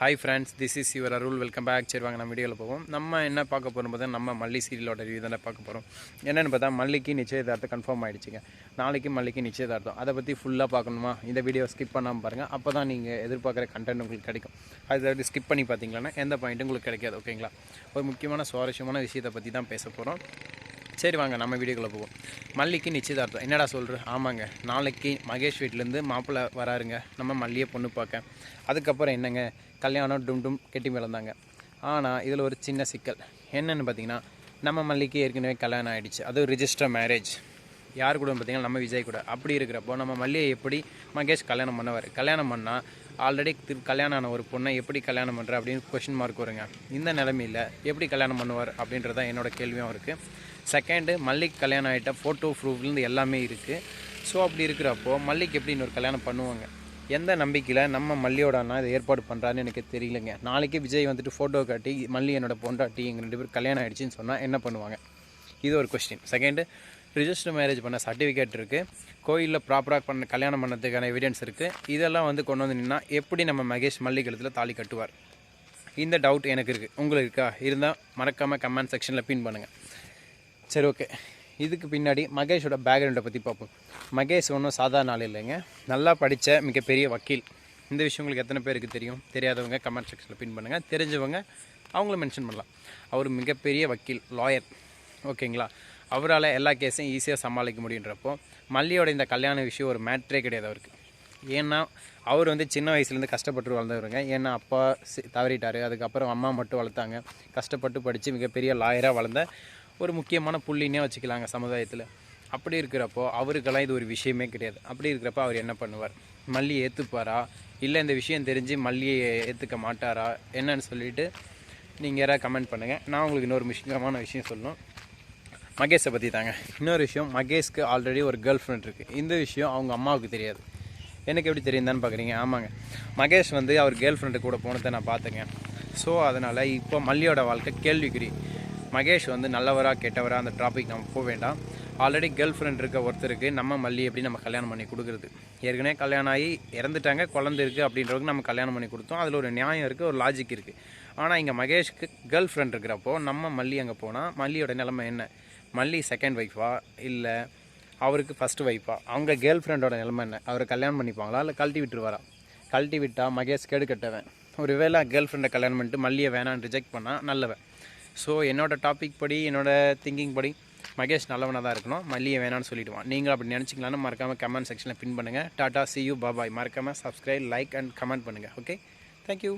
Hi friends this is your Arul welcome back சரி வாங்க நம்ம வீடியோவில் போவோம். நம்ம என்ன பார்க்க போகிறோம் பார்த்தா நம்ம மல்லி சீரியலோட ரிவ்யூ தானே பார்க்க போகிறோம் என்னென்னு பார்த்தா மல்லிக்கு நிச்சயதார்த்தம் கன்ஃபார்ம் ஆகிடுச்சிங்க நாளைக்கு மல்லிக்கு நிச்சயதார்த்தம். அதை பற்றி ஃபுல்லாக பார்க்கணுமா? இந்த வீடியோ ஸ்கிப் பண்ணாமல் பாருங்கள் அப்போ தான் நீங்கள் எதிர்பார்க்குற கண்டென்ட் உங்களுக்கு கிடைக்கும். அதை ஸ்கிப் பண்ணி பார்த்தீங்கன்னா எந்த பாயிண்ட்டும் உங்களுக்கு கிடைக்காது. ஓகேங்களா ஒரு முக்கியமான சுவாரஸ்யமான விஷயத்தை பற்றி தான் பேச போகிறோம் சரி வாங்க நம்ம வீடியோக்குள்ளே போவோம். மல்லிக்கு நிச்சயதார்த்தம். என்னடா சொல்கிற ஆமாங்க. நாளைக்கு மகேஷ் வீட்டிலேருந்து மாப்பிள்ளை வராருங்க. நம்ம மல்லியை பொண்ணு பார்க்க. அதுக்கப்புறம் என்னங்க? கல்யாணம் டும் டும் கெட்டி மிளந்தாங்க ஆனால் இதில் ஒரு சின்ன சிக்கல். என்னென்னு பார்த்தீங்கன்னா நம்ம மல்லிக்கு ஏற்கனவே கல்யாணம் ஆகிடுச்சு அதுவும் ரிஜிஸ்டர் மேரேஜ் யார் கூட பார்த்தீங்கன்னா நம்ம விஜய் கூட. அப்படி இருக்கிறப்போ நம்ம மல்லியை எப்படி மகேஷ் கல்யாணம் பண்ணவர்? கல்யாணம் பண்ணால் ஆல்ரெடி திரு கல்யாணம் ஆன ஒரு பொண்ணை எப்படி கல்யாணம் பண்ணுற அப்படின்னு கொஷின் மார்க் வருங்க. இந்த நிலமையில் எப்படி கல்யாணம் பண்ணுவார் அப்படின்றதான் என்னோட கேள்வியும் இருக்குது செகண்டு மல்லிக் கல்யாணம் ஆகிட்ட ஃபோட்டோ ப்ரூஃப்லேருந்து எல்லாமே இருக்குது ஸோ அப்படி இருக்கிறப்போ மல்லிக்கு எப்படி இன்னொரு கல்யாணம் பண்ணுவாங்க? எந்த நம்பிக்கையில் நம்ம மல்லியோட அண்ணா இதை ஏற்பாடு பண்ணுறான்னு எனக்கு தெரியலங்க. நாளைக்கு விஜய் வந்துட்டு ஃபோட்டோ காட்டி மல்லி என்னோட பொண்டாட்டி எங்கள் ரெண்டு பேரும் கல்யாணம் ஆகிடுச்சின்னு சொன்னால் என்ன பண்ணுவாங்க? இது ஒரு கொஸ்டின் செகண்டு ரிஜிஸ்டர் மேரேஜ் பண்ண சர்டிஃபிகேட் இருக்குது கோயிலில் ப்ராப்பராக பண்ண கல்யாணம் பண்ணதுக்கான எவிடன்ஸ் இருக்குது இதெல்லாம் வந்து கொண்டு வந்து நின்னா எப்படி நம்ம மகேஷ் மல்லிகழுத்தில் தாலி கட்டுவார்? இந்த டவுட் எனக்கு இருக்குது உங்களுக்கு இருக்கா? இருந்தால் மறக்காமல் கமெண்ட் செக்ஷனில் பின் பண்ணுங்கள் சரி ஓகே இதுக்கு பின்னாடி மகேஷோட பேக்ரவுண்டை பற்றி பார்ப்போம். மகேஷ் ஒன்றும் சாதாரண ஆள் இல்லைங்க. நல்லா படித்த மிகப்பெரிய வக்கீல். இந்த விஷயம் உங்களுக்கு எத்தனை பேருக்கு தெரியும்? தெரியாதவங்க கமெண்ட் செக்ஷனில் பின் பண்ணுங்கள் தெரிஞ்சவங்க அவங்களும் மென்ஷன் பண்ணலாம். அவர் மிகப்பெரிய வக்கீல் லாயர் ஓகேங்களா? அவரால் எல்லா கேஸையும் ஈஸியாக சமாளிக்க முடியுன்றப்போ மல்லியோட இந்த கல்யாண விஷயம் ஒரு மேட்ரே கிடையாது அவருக்கு. ஏன்னா அவர் வந்து சின்ன வயசுலேருந்து கஷ்டப்பட்டு வளர்ந்தவருங்க. ஏன்னா அப்பா தவறிட்டார். அதுக்கப்புறம் அம்மா மட்டும் வளர்த்தாங்க. கஷ்டப்பட்டு படித்து மிகப்பெரிய லாயராக வளர்ந்த ஒரு முக்கியமான புள்ளினே வச்சுக்கலாங்க சமுதாயத்தில். அப்படி இருக்கிறப்போ அவருக்கெல்லாம் இது ஒரு விஷயமே கிடையாது. அப்படி இருக்கிறப்ப அவர் என்ன பண்ணுவார்? மல்லியை ஏற்றுப்பாரா இல்லை இந்த விஷயம் தெரிஞ்சு மல்லியை ஏற்றுக்க மாட்டாரா? என்னன்னு சொல்லிட்டு நீங்கள் யாராவது கமெண்ட் பண்ணுங்கள் நான் உங்களுக்கு இன்னொரு முக்கியமான விஷயம் சொல்லணும். மகேஷை பற்றி தாங்க. இன்னொரு விஷயம் மகேஷ்க்கு ஆல்ரெடி ஒரு கேர்ள் ஃப்ரெண்ட் இருக்குது இந்த விஷயம் அவங்க அம்மாவுக்கு தெரியாது. எனக்கு எப்படி தெரியுந்தான்னு பார்க்குறீங்க ஆமாங்க. மகேஷ் வந்து அவர் கேர்ள் ஃப்ரெண்டு கூட போனதை நான் பார்த்தேங்க ஸோ அதனால் இப்போ மல்லியோட வாழ்க்கை கேள்விக்குறி. மகேஷ் வந்து நல்லவரா கெட்டவரா அந்த டாபிக் நம்ம போக வேண்டாம். ஆல்ரெடி கேர்ள் ஃப்ரெண்ட் இருக்க ஒருத்தருக்கு நம்ம மல்லி எப்படி நம்ம கல்யாணம் பண்ணி கொடுக்குறது? ஏற்கனவே கல்யாணம் ஆகி இறந்துட்டாங்க குழந்தை இருக்குது அப்படின்றவங்க நம்ம கல்யாணம் பண்ணி கொடுத்தோம். அதில் ஒரு நியாயம் இருக்குது ஒரு லாஜிக் இருக்குது ஆனால் இங்கே மகேஷ்க்கு கேர்ள் ஃப்ரெண்ட் இருக்கிறப்போ நம்ம மல்லி அங்கே போனால் மல்லியோட நிலைமை என்ன? மல்லி செகண்ட் ஒய்ஃபா இல்லை அவருக்கு ஃபஸ்ட்டு ஒய்ஃபா அவங்க கேர்ள் ஃப்ரெண்டோட நிலைமை என்ன? அவரை கல்யாணம் பண்ணிப்பாங்களா? இல்லை கழட்டி விட்டுருவாரா? கழட்டி விட்டா மகேஷ் கேடு கட்டவன். ஒரு வேளை கேர்ள் ஃப்ரெண்டை கல்யாணம் பண்ணிட்டு மல்லியை வேணான்னு ரிஜெக்ட் பண்ணால் நல்லவன். ஸோ என்னோட டாபிக் படி என்னோட திங்கிங் படி மகேஷ் நல்லவனாக தான் இருக்கணும். மல்லியை வேணான்னு சொல்லிவிடுவான் நீங்கள் அப்படி நினச்சிக்கலான்னு மறக்காமல் கமெண்ட் செக்ஷனில் பின் பண்ணுங்கள் டாட்டா சி யூ பாபாய் மறக்காமல் சப்ஸ்கிரைப் லைக் அண்ட் கமெண்ட் பண்ணுங்கள் ஓகே தேங்க்யூ